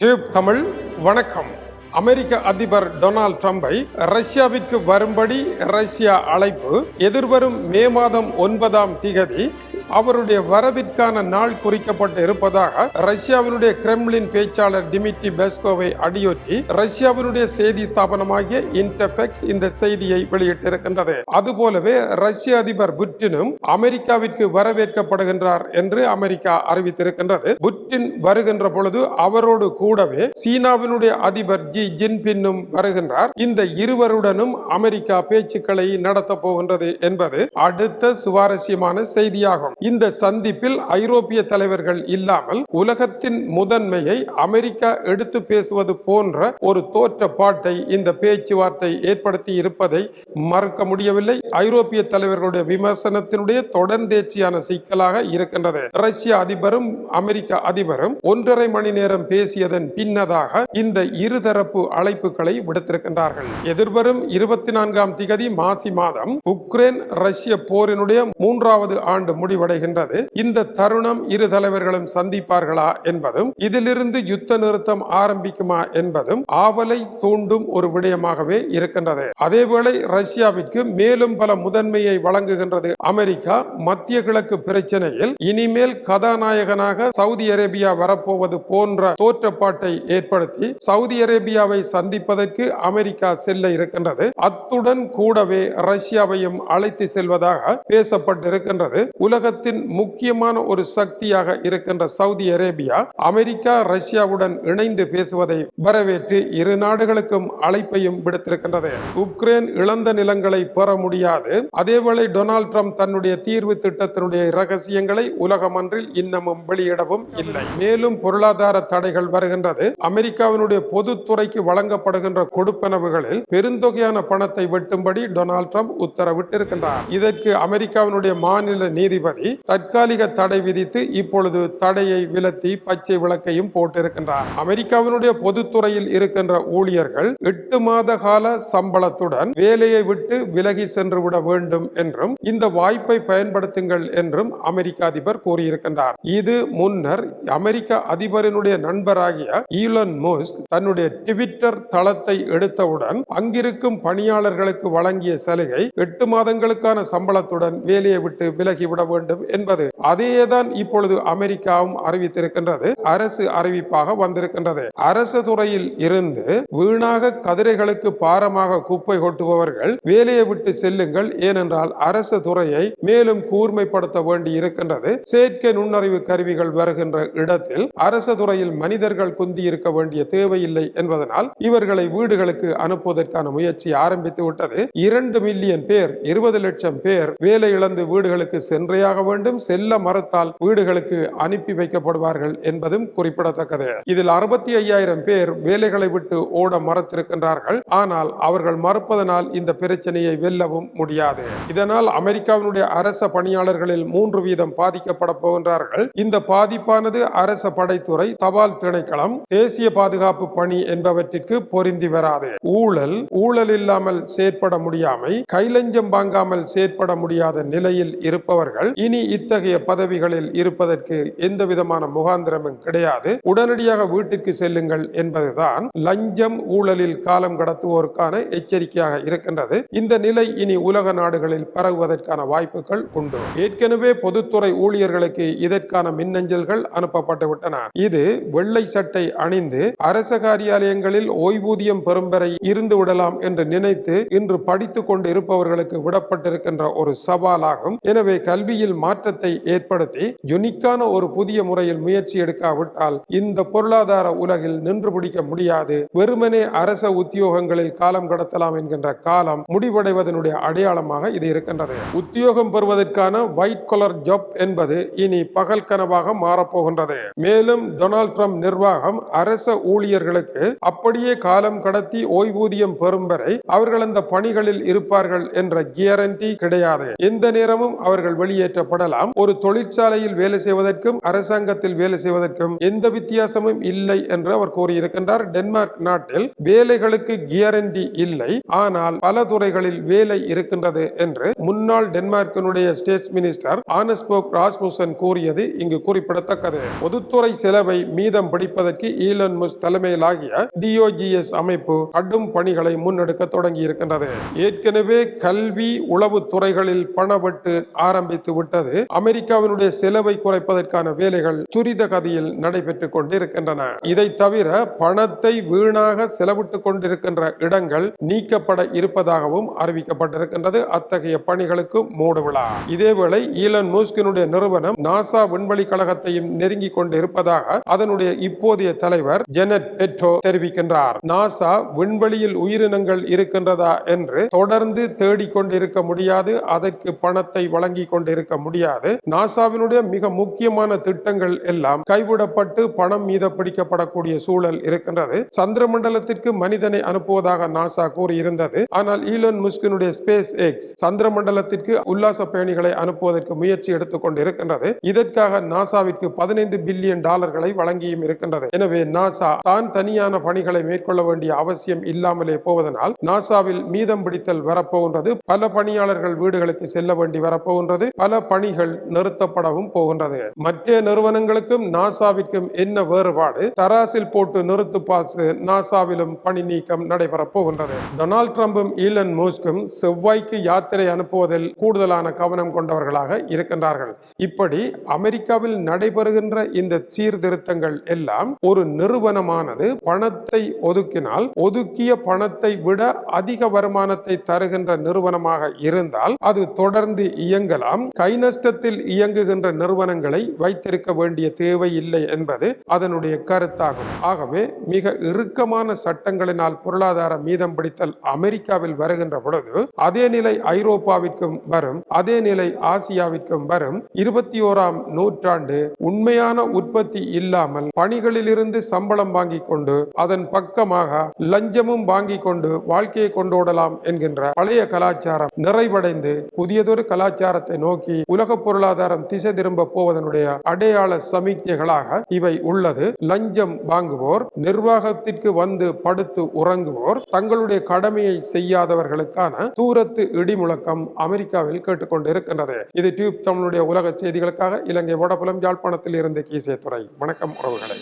Tube Tamil வணக்கம். அமெரிக்க அதிபர் Donald ட்ரம்பை ரஷ்யாவிற்கு வரும்படி ரஷ்யா அழைப்பு எதிர்வரும் மே மாதம் ஒன்பதாம் திகதி அவருடைய வரவிற்கான நாள் குறிக்கப்பட்டு இருப்பதாக ரஷ்யாவினுடைய கிரெம்லின் பேச்சாளர் டிமிட்ரி பெஸ்கோவை அடியொற்றி ரஷ்யாவினுடைய செய்தி ஸ்தாபனமாகிய இன்டர்பெக்ஸ் இந்த செய்தியை வெளியிட்டிருக்கின்றது. அதுபோலவே ரஷ்ய அதிபர் புட்டினும் அமெரிக்காவிற்கு வரவேற்கப்படுகின்றார் என்று அமெரிக்கா அறிவித்திருக்கின்றது. புட்டின் வருகின்ற பொழுது அவரோடு கூடவே சீனாவினுடைய அதிபர் ஜி ஜின்பின்னும் வருகின்றார். இந்த இருவருடனும் அமெரிக்கா பேச்சுக்களை நடத்த போகின்றது என்பது அடுத்த சுவாரஸ்யமான செய்தியாகும். இந்த சந்திப்பில் ஐரோப்பிய தலைவர்கள் இல்லாமல் உலகத்தின் முதன்மையை அமெரிக்கா எடுத்து பேசுவது போன்ற ஒரு தோற்றப்பாட்டை இந்த பேச்சுவார்த்தை ஏற்படுத்தி இருப்பதை மறுக்க முடியவில்லை. ஐரோப்பிய தலைவர்களுடைய விமர்சனத்தினுடைய தொடர்ந்தேச்சியான சிக்கலாக இருக்கின்றது. ரஷ்ய அதிபரும் அமெரிக்க அதிபரும் ஒன்றரை மணி நேரம் பேசியதன் பின்னதாக இந்த இருதரப்பு அழைப்புகளை விடுத்திருக்கின்றார்கள். எதிர்வரும் இருபத்தி நான்காம் திகதி மாசி மாதம் உக்ரைன் ரஷ்ய போரினுடைய மூன்றாவது ஆண்டு முடிவடைகின்றது இந்த தருணம் இரு தலைவர்களும் சந்திப்பார்களா என்பதும் இதிலிருந்து யுத்த நிறுத்தம் ஆரம்பிக்குமா என்பதும் ஆவலை தூண்டும் ஒரு விடயமாகவே இருக்கின்றது. அதேவேளை ரஷ்யாவிற்கு மேலும் பல முதன்மையை வழங்குகின்றது அமெரிக்கா. மத்திய கிழக்கு பிரச்சனையில் இனிமேல் கதாநாயகனாக சவுதி அரேபியா வரப்போவது போன்ற தோற்றப்பாட்டை ஏற்படுத்தி சவுதி அரேபியாவை சந்திப்பதற்கு அமெரிக்கா செல்ல இருக்கின்றது. அத்துடன் கூடவே ரஷ்யாவையும் அழைத்து செல்வதாக பேசப்பட்டிருக்கின்றது. உலக உலகத்தின் முக்கியமான ஒரு சக்தியாக இருக்கின்ற சவுதி அரேபியா அமெரிக்கா ரஷ்யாவுடன் இணைந்து பேசுவதை வரவேற்று இரு நாடுகளுக்கும் அழைப்பையும் விடுத்திருக்கின்றது. உக்ரைன் இழந்த நிலங்களை பெற முடியாது. அதேவேளை டொனால்ட் ட்ரம்ப் தன்னுடைய தீர்வு திட்டத்தினுடைய ரகசியங்களை உலகமன்றில் இன்னமும் வெளியிடவும் இல்லை. மேலும் பொருளாதார தடைகள் வருகின்றது. அமெரிக்காவினுடைய பொதுத்துறைக்கு வழங்கப்படுகின்ற கொடுப்பனவுகளில் பெருந்தொகையான பணத்தை வெட்டும்படி டொனால்ட் ட்ரம்ப் உத்தரவிட்டிருக்கின்றார். இதற்கு அமெரிக்காவினுடைய மாநில நீதிபதி தற்காலிக தடை விதித்து இப்பொழுது தடையை விலத்தி பச்சை விளக்கையும் போட்டிருக்கின்றார். அமெரிக்காவினுடைய பொதுத்துறையில் இருக்கின்ற ஊழியர்கள் எட்டு மாத கால சம்பளத்துடன் வேலையை விட்டு விலகி சென்று விட வேண்டும் என்றும் இந்த வாய்ப்பை பயன்படுத்துங்கள் என்றும் அமெரிக்க அதிபர் கூறியிருக்கின்றார். இது முன்னர் அமெரிக்க அதிபரினுடைய நண்பராகிய ஈலன் மோஸ்க் தன்னுடைய ட்விட்டர் தளத்தை எடுத்தவுடன் அங்கிருக்கும் பணியாளர்களுக்கு வழங்கிய சலுகை எட்டு மாதங்களுக்கான சம்பளத்துடன் வேலையை விட்டு விலகிவிட வேண்டும் என்பது அதேதான் இப்பொழுது அமெரிக்காவும் அறிவித்திருக்கின்றது. அரசு அறிவிப்பாக வந்திருக்கின்றது. அரசு துறையில் இருந்து வீணாக கதிரைகளுக்கு பாரமாக குப்பை கொட்டுபவர்கள் வேலையை விட்டு செல்லுங்கள். ஏனென்றால் அரசு துறையை மேலும் கூர்மைப்படுத்த வேண்டி இருக்கின்றது. செயற்கை நுண்ணறிவு கருவிகள் வருகின்ற இடத்தில் அரசு துறையில் மனிதர்கள் குந்தி இருக்க வேண்டிய தேவையில்லை என்பதனால் இவர்களை வீடுகளுக்கு அனுப்புவதற்கான முயற்சி ஆரம்பித்து விட்டது. இரண்டு மில்லியன் பேர் இருபது லட்சம் பேர் வேலை இழந்து வீடுகளுக்கு சென்றையாக வேண்டும் செல்ல மரத்தால் வீடுகளுக்கு அனுப்பி வைக்கப்படுவார்கள் என்பதும் குறிப்பிடத்தக்கது. இதில் அறுபத்தி ஐயாயிரம் பேர் வேலைகளை விட்டு ஓட மறுத்திருக்கின்றார்கள். ஆனால் அவர்கள் மறுப்பதனால் இந்த பிரச்சனையை வெல்லவும் முடியாது. இதனால் அமெரிக்காவினுடைய அரச பணியாளர்களில் மூன்று வீதம் பாதிக்கப்பட போகின்றார்கள். இந்த பாதிப்பானது அரச படைத்துறை தபால் திணைக்களம் தேசிய பாதுகாப்பு பணி என்பவற்றிற்கு பொருந்தி வராது. ஊழல் ஊழல் இல்லாமல் செயற்பட முடியாமை கைலஞ்சம் வாங்காமல் செயற்பட முடியாத நிலையில் இருப்பவர்கள் இனி இத்தகைய பதவிகளில் இருப்பதற்கு எந்த விதமான முகாந்திரமும் கிடையாது. உடனடியாக வீட்டிற்கு செல்லுங்கள் என்பதுதான் லஞ்சம் ஊழலில் காலம் கடத்துவோருக்கான எச்சரிக்கையாக இருக்கின்றது. இந்த நிலை இனி உலக நாடுகளில் பரவுவதற்கான வாய்ப்புகள் உண்டு. ஏற்கனவே பொதுத்துறை ஊழியர்களுக்கு இதற்கான மின்னஞ்சல்கள் அனுப்பப்பட்டு விட்டன. இது வெள்ளை சட்டை அணிந்து அரச காரியாலயங்களில் ஓய்வூதியம் பெறும் வரை இருந்து விடலாம் என்று நினைத்து இன்று படித்துக் கொண்டு இருப்பவர்களுக்கு விடப்பட்டிருக்கின்ற ஒரு சவாலாகும். எனவே கல்வியில் மாற்றத்தை ஏற்படுத்தி யுனிக்கான ஒரு புதிய முறையில் முயற்சி எடுக்காவிட்டால் இந்த பொருளாதார உலகில் நின்று பிடிக்க முடியாது. வெறுமனே அரச உத்தியோகங்களில் காலம் கடத்தலாம் என்கின்ற காலம் முடிவடைவதனுடைய அடையாளமாக இது இருக்கின்றது. உத்தியோகம் பெறுவதற்கான ஒயிட் கலர் ஜாப் என்பது இனி பகல் கனவாக மாறப்போகின்றது. மேலும் டொனால்ட் ட்ரம்ப் நிர்வாகம் அரச ஊழியர்களுக்கு அப்படியே காலம் கடத்தி ஓய்வூதியம் பெறும் வரை அவர்கள் அந்த பணிகளில் இருப்பார்கள் என்ற கியாரண்டி கிடையாது. எந்த நேரமும் அவர்கள் வெளியேற்றப்படலாம். ஒரு தொழிற்சாலையில் வேலை செய்வதற்கும் அரசாங்கத்தில் வேலை செய்வதற்கும் எந்த வித்தியாசமும் இல்லை என்று அவர் கூறியிருக்கின்றார். டென்மார்க் நாட்டில் வேலைகளுக்கு கியரண்டி இல்லை. ஆனால் பல துறைகளில் வேலை இருக்கின்றது என்று முன்னாள் டென்மார்க்கினுடைய ஸ்டேட் மினிஸ்டர் ஆனஸ்போக் ராஸ்முசன் கூறியது இங்கு குறிப்பிடத்தக்கது. பொதுத்துறை செலவை மீதம் பிடிப்பதற்கு ஈலன் முஸ் தலைமையிலாகிய டிஓஜிஎஸ் அமைப்பு கடும் பணிகளை முன்னெடுக்க தொடங்கி இருக்கின்றது ஏற்கனவே கல்வி உளவு துறைகளில் பணவெட்டு ஆரம்பித்து விட்டது. அமெரிக்க அமெரிக்காவினுடைய செலவை குறைப்பதற்கான வேலைகள் துரித கதியில் நடைபெற்றுக் கொண்டிருக்கின்றன. இதை தவிர பணத்தை வீணாக செலவிட்டுக் கொண்டிருக்கின்ற இடங்கள் நீக்கப்பட இருப்பதாகவும் அறிவிக்கப்பட்டிருக்கின்றது. அத்தகைய பணிகளுக்கு மூடு விழா. இதேவேளை ஈலன் மூஸ்கினுடைய நிறுவனம் நாசா விண்வெளி கழகத்தையும் நெருங்கிக் கொண்டிருப்பதாக அதனுடைய இப்போதைய தலைவர் ஜெனட் பெட்ரோ தெரிவிக்கின்றார். நாசா விண்வெளியில் உயிரினங்கள் இருக்கின்றதா என்று தொடர்ந்து தேடிக்கொண்டிருக்க முடியாது. அதற்கு பணத்தை வழங்கி கொண்டிருக்க முடியாது. நாசாவினுடைய மிக முக்கியமான திட்டங்கள் எல்லாம் கைவிடப்பட்டு பணம் மீத பிடிக்கப்படக்கூடிய சூழல் இருக்கின்றது. சந்திர மண்டலத்திற்கு மனிதனை அனுப்புவதாக நாசா கூறியிருந்தது. ஆனால் ஈலன் முஸ்கினுடைய ஸ்பேஸ் எக்ஸ் சந்திர மண்டலத்திற்கு உல்லாச பயணிகளை அனுப்புவதற்கு முயற்சி எடுத்துக் கொண்டிருக்கின்றது. இதற்காக நாசாவிற்கு பதினைந்து பில்லியன் டாலர்களை வழங்கியும் இருக்கின்றது. எனவே நாசா தான் தனியான பணிகளை மேற்கொள்ள வேண்டிய அவசியம் இல்லாமலே போவதனால் நாசாவில் மீதம் பிடித்தல் வரப்போகின்றது. பல பணியாளர்கள் வீடுகளுக்கு செல்ல வேண்டி வரப்போகின்றது. பல பணிகள் நிறுத்தப்படவும் போகின்றது. மற்ற நிறுவனங்களுக்கும் நாசாவிற்கும் என்ன வேறுபாடு? தராசில் போட்டு நிறுத்து பார்த்து நாசாவிலும் பணி நீக்கம் நடைபெறப் போகின்றது. டொனால்ட் ட்ரம்பும் ஈலன் மோஸ்கும் செவ்வாய்க்கு யாத்திரை அனுப்புவதில் கூடுதலான கவனம் கொண்டவர்களாக இருக்கின்றார்கள். இப்படி அமெரிக்காவில் நடைபெறுகின்ற இந்த சீர்திருத்தங்கள் எல்லாம் ஒரு நிறுவனமானது பணத்தை ஒதுக்கினால் ஒதுக்கிய பணத்தை விட அதிக வருமானத்தை தருகின்ற நிறுவனமாக இருந்தால் அது தொடர்ந்து இயங்கலாம். கை நஷ்டத்தில் இயங்குகின்ற நிறுவனங்களை வைத்திருக்க வேண்டிய தேவை இல்லை என்பது அதனுடைய கருத்தாகும். ஆகவே மிக இறுக்கமான சட்டங்களினால் பொருளாதார மீதம் பிடித்தல் அமெரிக்காவில் வருகின்ற பொழுது அதே நிலை ஐரோப்பாவிற்கும் வரும் அதே நிலை ஆசியாவிற்கும் வரும். இருபத்தி ஓராம் நூற்றாண்டு உண்மையான உற்பத்தி இல்லாமல் பணிகளிலிருந்து சம்பளம் வாங்கிக் கொண்டு அதன் பக்கமாக லஞ்சமும் வாங்கிக் கொண்டு வாழ்க்கையை கொண்டோடலாம் என்கின்ற பழைய கலாச்சாரம் நிறைவடைந்து புதியதொரு கலாச்சாரத்தை நோக்கி உலக பொருளாதார பொருளாதாரம் திசை திரும்ப போவதனுடைய அடையாள சமிக்ஞைகளாக இவை உள்ளது. லஞ்சம் வாங்குவோர் நிர்வாகத்திற்கு வந்து படுத்து உறங்குவோர் தங்களுடைய கடமையை செய்யாதவர்களுக்கான தூரத்து இடிமுழக்கம் அமெரிக்காவில் கேட்டுக்கொண்டிருக்கின்றது. இது டியூப் தமிழுடைய உலக செய்திகளுக்காக இலங்கை வடபுலம் யாழ்ப்பாணத்தில் இருந்து கீசே துறை. வணக்கம் உறவுகளை.